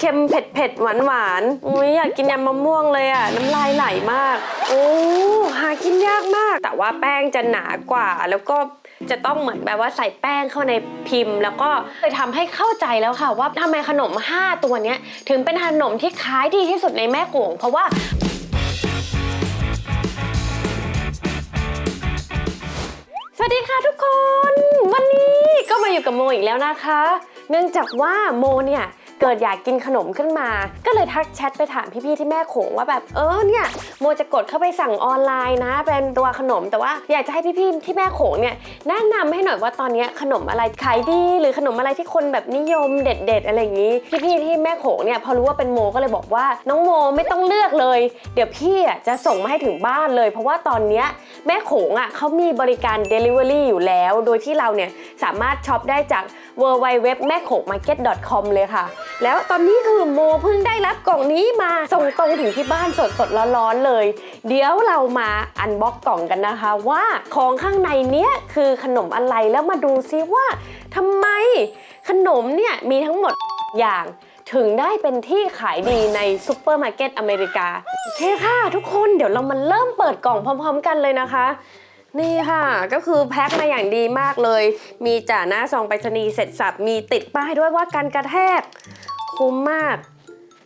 เค็มๆเผ็ดเผ็ดหวานหวานๆอุ้ยอยากกินยำมะม่วงเลยอะน้ำลายไหลมาก โอ้หากินยากมาก แต่ว่าแป้งจะหนากว่า แล้วก็จะต้องเหมือนแบบว่าใส่แป้งเข้าในพิมพ์ แล้วก็เลยทำให้เข้าใจแล้วค่ะ ว่าทำไมขนม 5 ตัวเนี้ย ถึงเป็นขนมที่ขายดีที่สุดในแม่โขงเพราะว่าสวัสดีค่ะทุกคน วันนี้ก็มาอยู่กับโมอีกแล้วนะคะ เนื่องจากว่าโมเนี่ย เกิดอยากกินขนมขึ้นมา ก็เลยทักแชทไปถามพี่ๆที่แม่โขงว่าแบบเออเนี่ยโมจะกดเข้าไปสั่งออนไลน์นะ เป็นตัวขนมแต่ว่าอยากจะให้พี่ๆที่แม่โขงเนี่ยแนะนำให้หน่อยว่าตอนนี้ขนมอะไรขายดีหรือขนมอะไรที่คนแบบนิยมเด็ด ๆ อะไรอย่างนี้ พี่ๆที่แม่โขงเนี่ยพอรู้ว่าเป็นโมก็เลยบอกว่าน้องโมไม่ต้องเลือกเลย เดี๋ยวพี่จะส่งมาให้ถึงบ้านเลย เพราะว่าตอนนี้แม่โขงอะเขามีบริการ Delivery อยู่แล้ว โดยที่เราเนี่ยสามารถช็อปได้จาก w w w แม่โขง market com เลยค่ะแล้วตอนนี้คือโมเพิ่งได้รับกล่องนี้มาส่งตรงถึงที่บ้านสดสดๆร้อนๆเลย เดี๋ยวเรามาอันบ็อกกล่องกันนะคะ ว่าของข้างในเนี้ยคือขนมอะไรแล้วมาดูซิว่าทำไมขนมเนี่ยมีทั้งหมดอย่างถึงได้เป็นที่ขายดีในซูเปอร์มาร์เก็ตอเมริกาโอเคค่ะทุกคนเดี๋ยวเรามาเริ่มเปิดกล่องพร้อม ๆ กันเลยนะคะ นี่ค่ะ ก็คือแพ็คมาอย่างดีมากเลย มีจ่าหน้าซองไปรษณีย์เสร็จสับ มีติดป้ายด้วยว่ากันกระแทก คุ้มมาก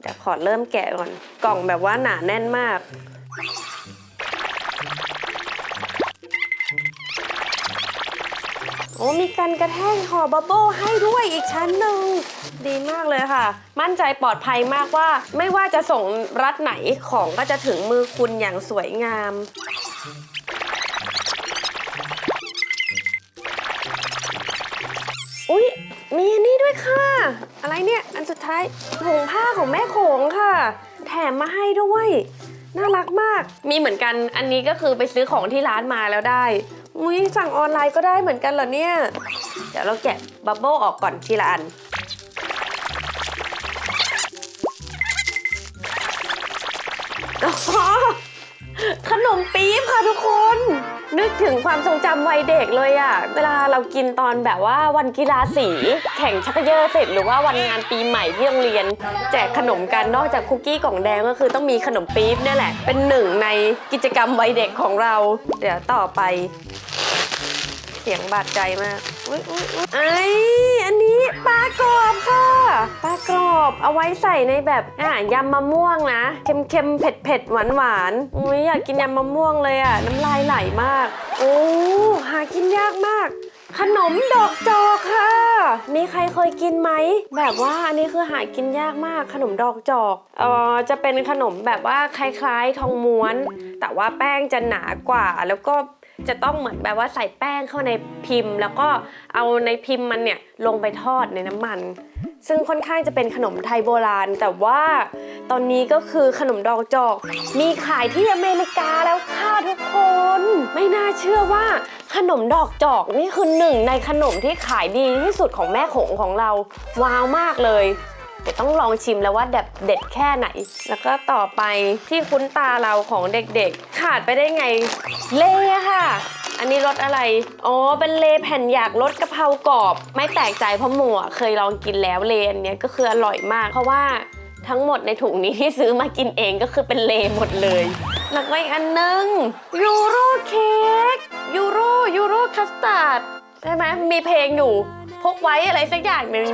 เดี๋ยวขอเริ่มแกะก่อน กล่องแบบว่าหนาแน่นมากโอ้มีกันกระแทกห่อบับเบิ้ลให้ด้วยอีกชั้นหนึ่งดีมากเลยค่ะ มั่นใจปลอดภัยมากว่า ไม่ว่าจะส่งรัฐไหนของก็จะถึงมือคุณอย่างสวยงาม มีอันนี้ด้วยค่ะ อะไรเนี่ย อันสุดท้ายถุงผ้าของแม่โขงค่ะ แถมมาให้ด้วย น่ารักมาก มีเหมือนกัน อันนี้ก็คือไปซื้อของที่ร้านมาแล้วได้มุ้ยสั่งออนไลน์ก็ได้เหมือนกันเหรอเนี่ย เดี๋ยวเราแกะบับเบิ้ลออกก่อนทีละอัน นมปี๊บค่ะทุกคน นึกถึงความทรงจำวัยเด็กเลยอะเวลาเรากินตอนแบบว่าวันกีฬาสี แข่งชักเยอร์เสร็จหรือว่าวันงานปีใหม่ที่โรงเรียน แจกขนมกันนอกจากคุกกี้กล่องแดงก็คือต้องมีขนมปี๊บเนี่ยแหละ เป็นหนึ่งในกิจกรรมวัยเด็กของเรา เดี๋ยวต่อไป สียงบาดใจมากอุ๊ยอุ๊ยอุ๊ยไออันนี้ปลากรอบค่ะ ปลากรอบเอาไว้ใส่ในแบบอะยำมะม่วงนะ เค็มเค็มเผ็ดเผ็ดหวานหวานอุ้ยอยากกินยำมะม่วงเลยอะ น้ำลายไหลมาก โอ้หากินยากมาก ขนมดอกจอกค่ะ มีใครเคยกินไหม แบบว่าอันนี้คือหากินยากมาก ขนมดอกจอกเอ่อจะเป็นขนมแบบว่าคล้ายๆ ทองม้วน แต่ว่าแป้งจะหนากว่าแล้วก็ จะต้องเหมือนแบบว่าใส่แป้งเข้าในพิมพ์ แล้วก็เอาในพิมพ์มันเนี่ยลงไปทอดในน้ำมัน ซึ่งค่อนข้างจะเป็นขนมไทยโบราณ แต่ว่าตอนนี้ก็คือขนมดอกจอก มีขายที่อเมริกาแล้วค่ะทุกคน ไม่น่าเชื่อว่าขนมดอกจอกนี่คือหนึ่งในขนมที่ขายดีที่สุดของแม่โขงของเรา ว้าวมากเลย เดี๋ยวต้องลองชิมแล้วว่าแบบเด็ดแค่ไหน แล้วก็ต่อไปที่คุ้นตาเราของเด็กๆ ขาดไปได้ไง เลค่ะ อันนี้รสอะไร อ๋อ เป็นเลแผ่นอยากรสกะเพรากรอบ ไม่แปลกใจเพราะหมูเคยลองกินแล้วเลอันเนี้ยก็คืออร่อยมาก เพราะว่าทั้งหมดในถุงนี้ที่ซื้อมากินเองก็คือเป็นเลหมดเลย แล้วก็อีกอันนึงยูโรเค้กยูโรยูโรคัสตาร์ดใช่ไหมมีเพลงอยู่พกไว้อะไรสักอย่างหนึ่ง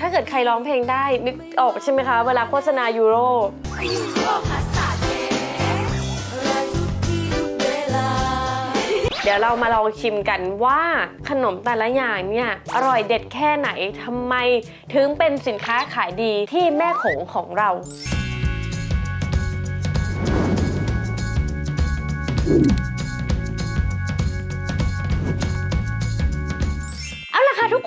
ถ้าเกิดใครร้องเพลงได้นึกออกใช่ไหมคะ เวลาโฆษณายูโรเดี๋ยวเรามาลองชิมกันว่าขนมแต่ละอย่างเนี่ย อร่อยเด็ดแค่ไหนทำไม ถึงเป็นสินค้าขายดีที่แม่โขงของเราอ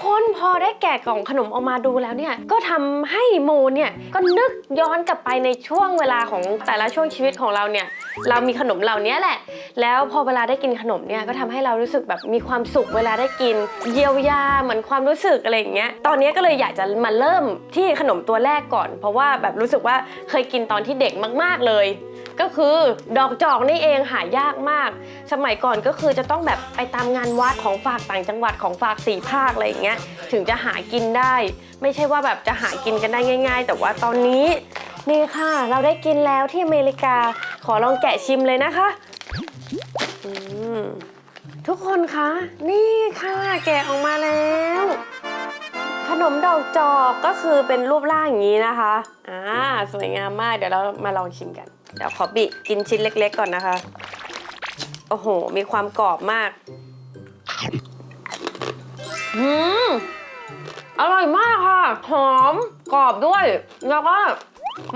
คนพอได้แกะกล่องขนมออกมาดูแล้วเนี่ย ก็ทำให้โมเนี่ยก็นึกย้อนกลับไปในช่วงเวลาของแต่ละช่วงชีวิตของเราเนี่ย เรามีขนมเหล่านี้แหละ แล้วพอเวลาได้กินขนมเนี่ยก็ทำให้เรารู้สึกแบบมีความสุขเวลาได้กิน เยียวยาเหมือนความรู้สึกอะไรอย่างเงี้ย ตอนนี้ก็เลยอยากจะมาเริ่มที่ขนมตัวแรกก่อน เพราะว่าแบบรู้สึกว่าเคยกินตอนที่เด็กมาก ๆเลย ก็คือดอกจอกนี่เองหายากมาก สมัยก่อนก็คือจะต้องแบบไปตามงานวัดของฝากต่างจังหวัดของฝากสี่ภาคอะไรอย่างเงี้ยถึงจะหากินได้ ไม่ใช่ว่าแบบจะหากินกันได้ง่าย ๆ แต่ว่าตอนนี้นี่ค่ะ เราได้กินแล้วที่อเมริกาขอลองแกะชิมเลยนะคะทุกคนคะ นี่ค่ะ แกะออกมาแล้ว ขนมดอกจอกก็คือเป็นรูปร่างอย่างนี้นะคะอ่าสวยงามมากเดี๋ยวเรามาลองชิมกัน เดี๋ยวขอบิกินชิ้นเล็ก ๆ ก่อนนะคะ โอ้โห มีความกรอบมาก อืมอร่อยมากค่ะ หอมกรอบด้วย แล้วก็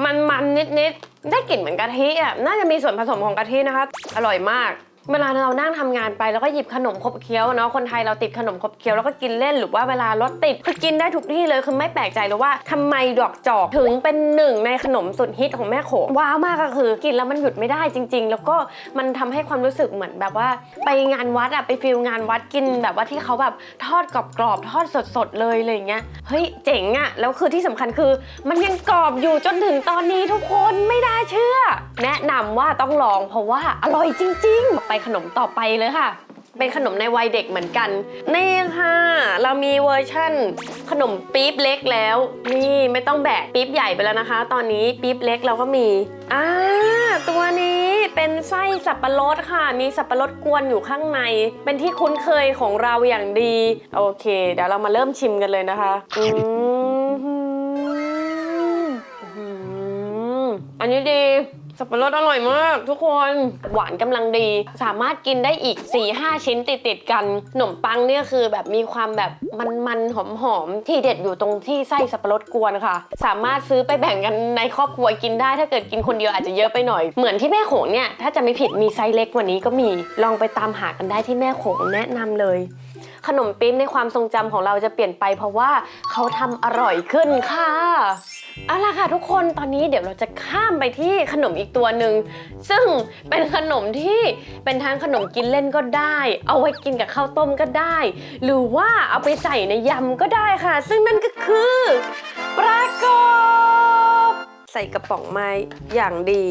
มันมันนิดนิดๆ ได้กลิ่นเหมือนกะทิอะ น่าจะมีส่วนผสมของกะทินะคะ อร่อยมาก เวลาเรานั่งทำงานไปแล้วก็หยิบขนมขบเคี้ยวเนาะคนไทยเราติดขนมขบเคี้ยวแล้วก็กินเล่นหรือว่าเวลารถติดคือกินได้ทุกที่เลยคือไม่แปลกใจเลยว่าทำไมดอกจอกถึงเป็นหนึ่งในขนมสุดฮิตของแม่โขงว้าวมากก็คือ กินแล้วมันหยุดไม่ได้จริง ๆ แล้วก็มันทำให้ความรู้สึกเหมือนแบบว่า ไปงานวัดอะไปฟิลงานวัดกินแบบว่าที่เขาแบบทอดกรอบๆทอดสดๆเลยอะไรเงี้ยเฮ้ยเจ๋งอะแล้วคือที่สำคัญคือ มันยังกรอบอยู่จนถึงตอนนี้ทุกคนไม่น่าเชื่อ แนะนำว่าต้องลองเพราะว่าอร่อยจริง ๆไปขนมต่อไปเลยค่ะ เป็นขนมในวัยเด็กเหมือนกัน นี่ค่ะ เรามีเวอร์ชั่น ขนมปี๊บเล็กแล้ว นี่ไม่ต้องแบกปี๊บใหญ่ไปแล้วนะคะ ตอนนี้ปี๊บเล็กเราก็มีอ่าตัวนี้เป็นไส้สับปะรดค่ะ มีสับปะรดกวนอยู่ข้างใน เป็นที่คุ้นเคยของเราอย่างดี โอเค เดี๋ยวเรามาเริ่มชิมกันเลยนะคะ อืมอืมอันนี้ดี สับปะรดอร่อยมาก ทุกคนหวานกำลังดี สามารถกินได้อีก 4-5 ชิ้นติดติดๆกันขนมปังเนี่ยคือแบบมีความแบบมันๆหอมๆที่เด็ดอยู่ตรงที่ไส้สับปะรดกวนค่ะ สามารถซื้อไปแบ่งกันในครอบครัวกินได้ ถ้าเกิดกินคนเดียวอาจจะเยอะไปหน่อยเหมือนที่แม่โขงเนี่ยถ้าจะไม่ผิดมีไซส์เล็กกว่านี้ก็มีลองไปตามหากันได้ที่แม่โขงแนะนำเลยขนมปิ๊บในความทรงจำของเราจะเปลี่ยนไปเพราะว่าเขาทำอร่อยขึ้นค่ะ เอาล่ะค่ะทุกคนตอนนี้เดี๋ยวเราจะข้ามไปที่ขนมอีกตัวหนึ่งซึ่งเป็นขนมที่เป็นทั้งขนมกินเล่นก็ได้ เอาไว้กินกับข้าวต้มก็ได้ หรือว่าเอาไปใส่ในยำก็ได้ค่ะ ซึ่งนั่นก็คือปลากรอบใส่กระป๋องไม้อย่างดี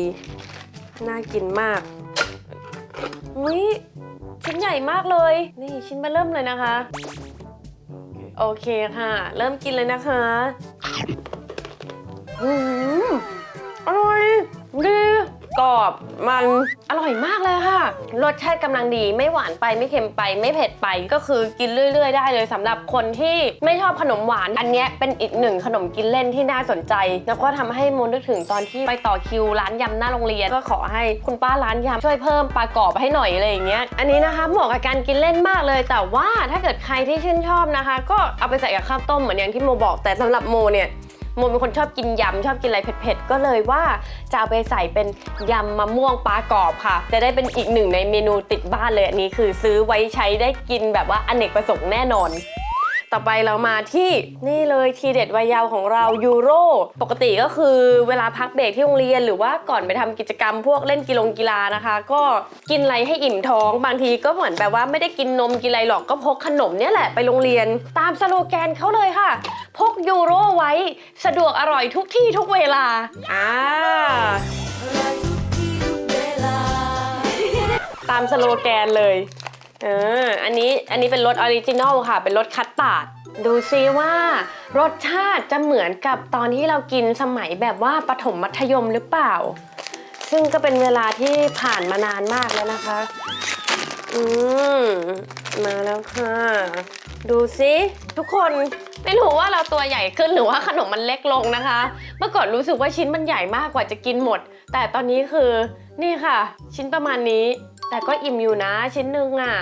น่ากินมากอุ้ยชิ้นใหญ่มากเลย นี่ชิ้นมาเริ่มเลยนะคะ โอเคค่ะ เริ่มกินเลยนะคะ อืมอร่อยดีกรอบมันอร่อยมากเลยค่ะ รสชาติกำลังดีไม่หวานไปไม่เค็มไป ไม่เผ็ดไปก็คือกินเรื่อยๆ ได้เลยสำหรับคนที่ไม่ชอบขนมหวาน อันเนี้ยเป็นอีกหนึ่งขนมกินเล่นที่น่าสนใจ แล้วก็ทำให้โมนึกถึงตอนที่ไปต่อคิวร้านยำหน้าโรงเรียน ก็ขอให้คุณป้าร้านยำช่วยเพิ่มปลากรอบให้หน่อยอะไรอย่างเงี้ยอันนี้นะคะเหมาะกับการกินเล่นมากเลย แต่ว่าถ้าเกิดใครที่ชื่นชอบนะคะ ก็เอาไปใส่กับข้าวต้มเหมือนอย่างที่โมบอกแต่สำหรับโมเนี่ย โมเป็นคนชอบกินยำชอบกินอะไรเผ็ดๆ ก็เลยว่าจะเอาไปใส่เป็นยำมะม่วงปลากรอบค่ะ จะได้เป็นอีกหนึ่งในเมนูติดบ้านเลยอันนี้คือซื้อไว้ใช้ได้กินแบบว่าอเนกประสงค์แน่นอน ต่อไปเรามาที่นี่เลยทีเด็ดวัยเยาว์ของเรายูโรปกติก็คือเวลาพักเบรกที่โรงเรียนหรือว่าก่อนไปทำกิจกรรมพวกเล่นกีฬงกีฬานะคะ ก็กินอะไรให้อิ่มท้องบางทีก็เหมือนแบบว่าไม่ได้กินนมกินอะไรหรอกก็พกขนมเนี่ยแหละไปโรงเรียน ตามสโลแกนเขาเลยค่ะ พกยูโรไว้สะดวกอร่อยทุกที่ทุกเวลาอ่าตามสโลแกนเลย เอออันนี้อันนี้เป็นรสออริจินอลค่ะ เป็นรสคัสตาร์ดดูซิว่ารสชาติจะเหมือนกับตอนที่เรากินสมัยแบบว่าประถมมัธยมหรือเปล่า ซึ่งก็เป็นเวลาที่ผ่านมานานมากแล้วนะคะ อืมมาแล้วค่ะ ดูซิทุกคนไม่รู้ว่าเราตัวใหญ่ขึ้นหรือว่าขนมมันเล็กลงนะคะ เมื่อก่อนรู้สึกว่าชิ้นมันใหญ่มากกว่าจะกินหมด แต่ตอนนี้คือนี่ค่ะ ชิ้นประมาณนี้ แต่ก็อิ่มอยู่นะชิ้นหนึ่งอะ่ะ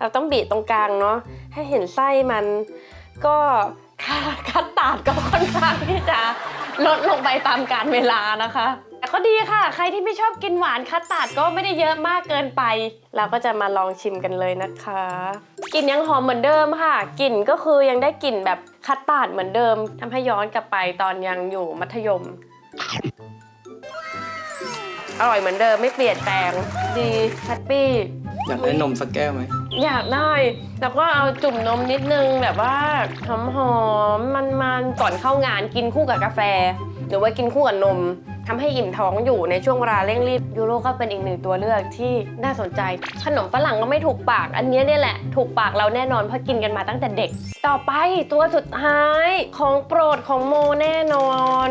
เราต้องบีบตรงกลางเนาะให้เห็นไส้มันก็ค่าคัดตาดก็ค่อนข้างที่จะลดลงไปตามกาลเวลานะคะ แต่ก็ดีค่ะ ใครที่ไม่ชอบกินหวานคัสตาดก็ไม่ได้เยอะมากเกินไป เราก็จะมาลองชิมกันเลยนะคะกลิ่นยังหอมเหมือนเดิมค่ะกลิ่นก็คือยังได้กลิ่นแบบคัสตาดเหมือนเดิมทำให้ย้อนกลับไปตอนยังอยู่มัธยม ออร่อยเหมือนเดิมไม่เปลี่ยนแปลง ดีแฮปปี้ อยากได้นมสักแก้วไหม อยากได้ แล้วก็เอาจุ่มนมนิดนึงแบบว่าหอมหอมมันมันๆก่อนเข้างานกินคู่กับกาแฟ หรือว่ากินคู่กับนมทำให้อิ่มท้องอยู่ในช่วงเวลาเร่งรีบยูโรก็เป็นอีกหนึ่งตัวเลือกที่น่าสนใจ ขนมฝรั่งก็ไม่ถูกปาก อันเนี้ยเนี่ยแหละ ถูกปากเราแน่นอนเพราะกินกันมาตั้งแต่เด็ก ต่อไปตัวสุดท้ายของโปรดของโมแน่นอน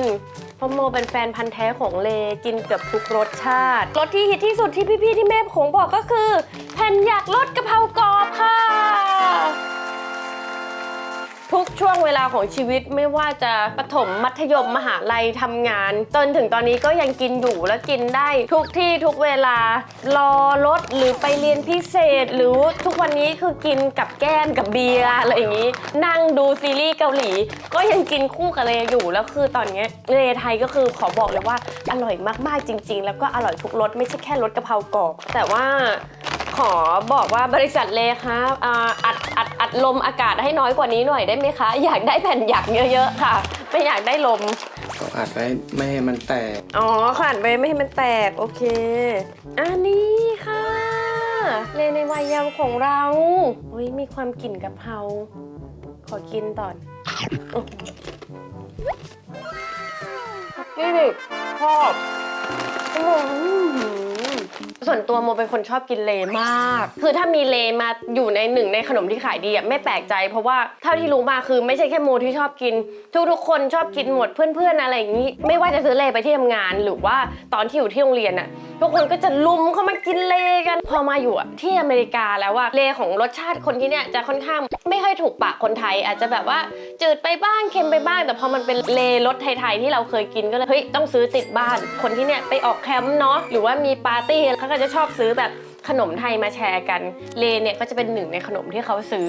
เพราะโมเป็นแฟนพันธ์แท้ของเลกินเกือบทุกรสชาติ รสที่ฮิตที่สุดที่พี่ๆที่แม่ของบอกก็คือแผ่นอยากรสกะเพรากรอบค่ะ ช่วงเวลาของชีวิตไม่ว่าจะประถมมัธยมมหาลัยทำงาน จนถึงตอนนี้ก็ยังกินอยู่และกินได้ทุกที่ทุกเวลา รอรถหรือไปเรียนพิเศษ หรือทุกวันนี้คือกินกับแก้มกับเบียร์อะไรอย่างนี้ นั่งดูซีรีส์เกาหลี ก็ยังกินคู่กับเลอยู่แล้วคือตอนนี้เลไทยก็คือขอบอกเลยว่าอร่อยมากๆจริง ๆ แล้วก็อร่อยทุกรสไม่ใช่แค่รสกะเพรากรอบแต่ว่า ขอบอกว่าบริษัทเลคะอ่าอัดอัดอัดลมอากาศให้น้อยกว่านี้หน่อยได้ไหมคะ อยากได้แผ่นหยักเยอะๆค่ะ ไม่อยากได้ลมก็อัดไว้ไม่ให้มันแตก อ๋อขนาดไปไม่ให้มันแตกโอเคอันนี้ค่ะเลในวัยเยาว์ของเราอุ้ยมีความกลิ่นกะเพราขอกินต่อนอื้อนี่ดิชอบอื้อหือ ส่วนตัวโมเป็นคนชอบกินเลมาก คือถ้ามีเลมาอยู่ในหนึ่งในขนมที่ขายดีอะไม่แปลกใจ เพราะว่าเท่าที่รู้มาคือไม่ใช่แค่โมที่ชอบกิน ทุกๆคนชอบกินหมดเพื่อนๆอะไรอย่างนี้ ไม่ว่าจะซื้อเลไปที่ทำงาน หรือว่าตอนที่อยู่ที่โรงเรียนอะทุกคนก็จะลุมเข้ามากินเลกัน พอมาอยู่อะที่อเมริกาแล้วว่าเลของรสชาติคนที่เนี่ยจะค่อนข้างไม่ค่อยถูกปากคนไทย อาจจะแบบว่าจืดไปบ้างเค็มไปบ้าง แต่พอมันเป็นเลรสไทยๆที่เราเคยกินก็เลยเฮ้ยต้องซื้อติดบ้าน คนที่เนี่ยไปออกแคมป์เนาะหรือว่ามีปาร์ตี้เขาก็จะชอบซื้อแบบขนมไทยมาแชร์กัน เลเนี่ยก็จะเป็นหนึ่งในขนมที่เขาซื้อ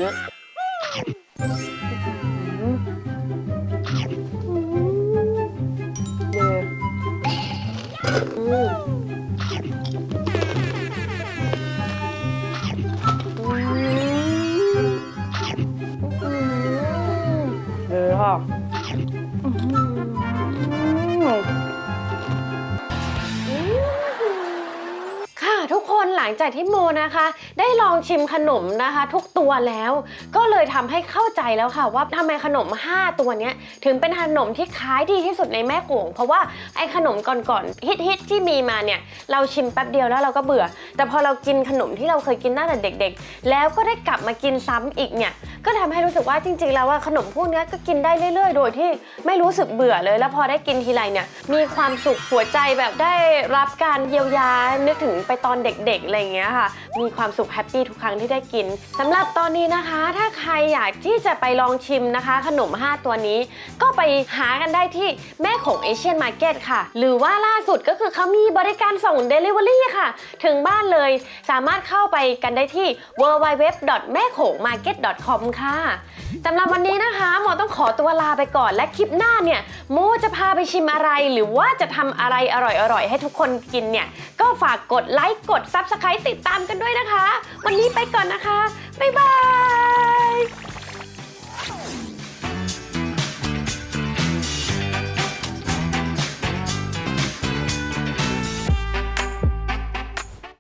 ทุกคนหลังจากที่โมนะคะ ได้ลองชิมขนมนะคะ ทุกตัวแล้ว ก็เลยทำให้เข้าใจแล้วค่ะ ว่าทำไมขนม 5 ตัวนี้ถึงเป็นขนมที่ขายดีที่สุดในแม่โขงเพราะว่าไอ้ขนมก่อนๆฮิตๆที่มีมาเนี่ยเราชิมแป๊บเดียวแล้วเราก็เบื่อ แต่พอเรากินขนมที่เราเคยกินตั้งแต่เด็ก ๆ แล้วก็ได้กลับมากินซ้ำอีกเนี่ยก็ทำให้รู้สึกว่าจริง ๆ แล้วว่าขนมพวกนี้ก็กินได้เรื่อย ๆ โดยที่ไม่รู้สึกเบื่อเลย แล้วพอได้กินทีไรเนี่ยมีความสุขหัวใจแบบได้รับการเยียวยานึกถึงไปตอนเด็กๆอะไรอย่างเงี้ยค่ะ มีความสุขแฮปปี้ทุกครั้งที่ได้กินสำหรับตอนนี้นะคะ ถ้าใครอยากที่จะไปลองชิมนะคะ ขนม 5 ตัวนี้ ก็ไปหากันได้ที่แม่ของเอเชียนมาร์เก็ตค่ะ หรือว่าล่าสุดก็คือเขามีบริการส่ง Delivery ค่ะ ถึงบ้านเลยสามารถเข้าไปกันได้ที่ w w w m a k o m a r k e t c o m ค่ะสำหรับวันนี้นะคะหมอต้องขอตัวลาไปก่อนและคลิปหน้าเนี่ยโมจะพาไปชิมอะไรหรือว่าจะทำอะไรอร่อยๆ ให้ทุกคนกินเนี่ย ก็ฝากกดไลค์กดซับสไครต์ติดตามกันด้วยนะคะ วันนี้ไปก่อนนะคะ บ๊ายบาย